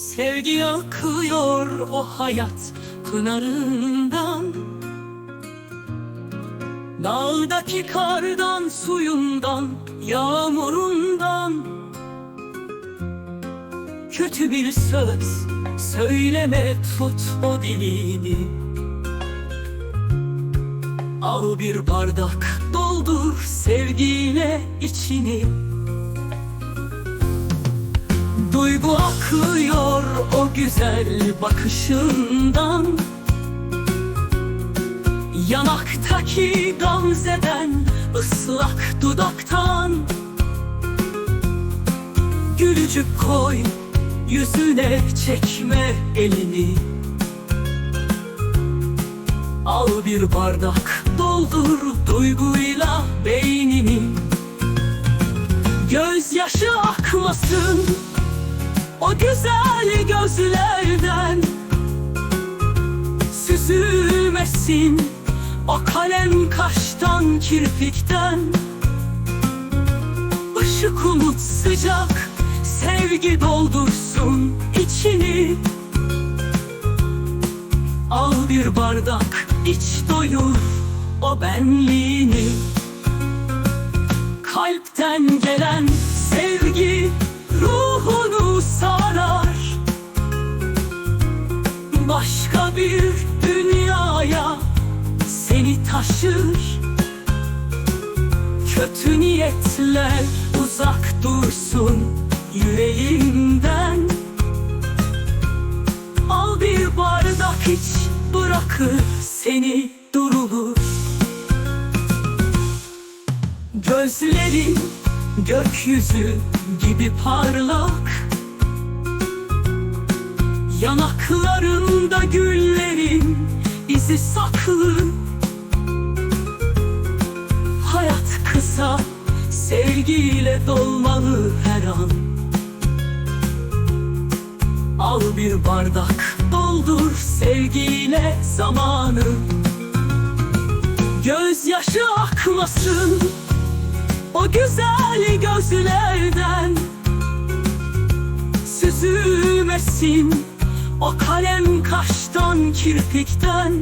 Sevgi akıyor o hayat pınarından. Dağdaki kardan, suyundan, yağmurundan. Kötü bir söz söyleme tut o dilini. Al bir bardak doldur sevgiyle içini. Duygu akıyor o güzel bakışından Yanaktaki gamzeden ıslak dudaktan Gülücük koy yüzüne çekme elini. Al bir bardak doldur duyguyla beynini. Gözyaşı akmasın o güzel gözlerden Süzülmesin. O kalem kaştan kirpikten Işık umut sıcak sevgi doldursun içini. Al bir bardak iç doyur o benliğini. Kalpten gelen Başka bir dünyaya seni taşır. Kötü niyetler uzak dursun yüreğimden. Al bir bardak iç bırakır seni durulur. Gözlerin gökyüzü gibi parlak Yanaklarında güllerin izi saklı. Hayat kısa, sevgiyle dolmalı her an. Al bir bardak, doldur sevgiyle zamanı. Gözyaşı akmasın o güzel gözlerden. Süzülmesin o kalem kaştan kirpikten.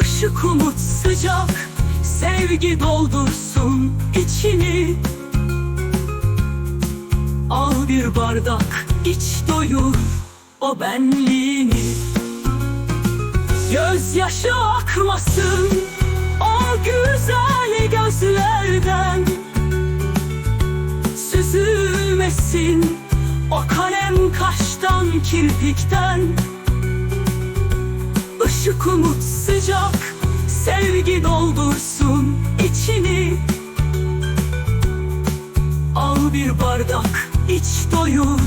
Işık umut sıcak sevgi doldursun içini. Al bir bardak iç doyur o benliğini. Gözyaşı akmasın o güzel gözlerden. Süzülmesin kaştan kirpikten. Işık umut sıcak sevgi doldursun içini. Al bir bardak iç doyur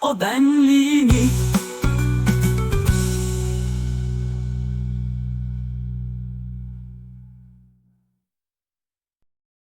o benliğini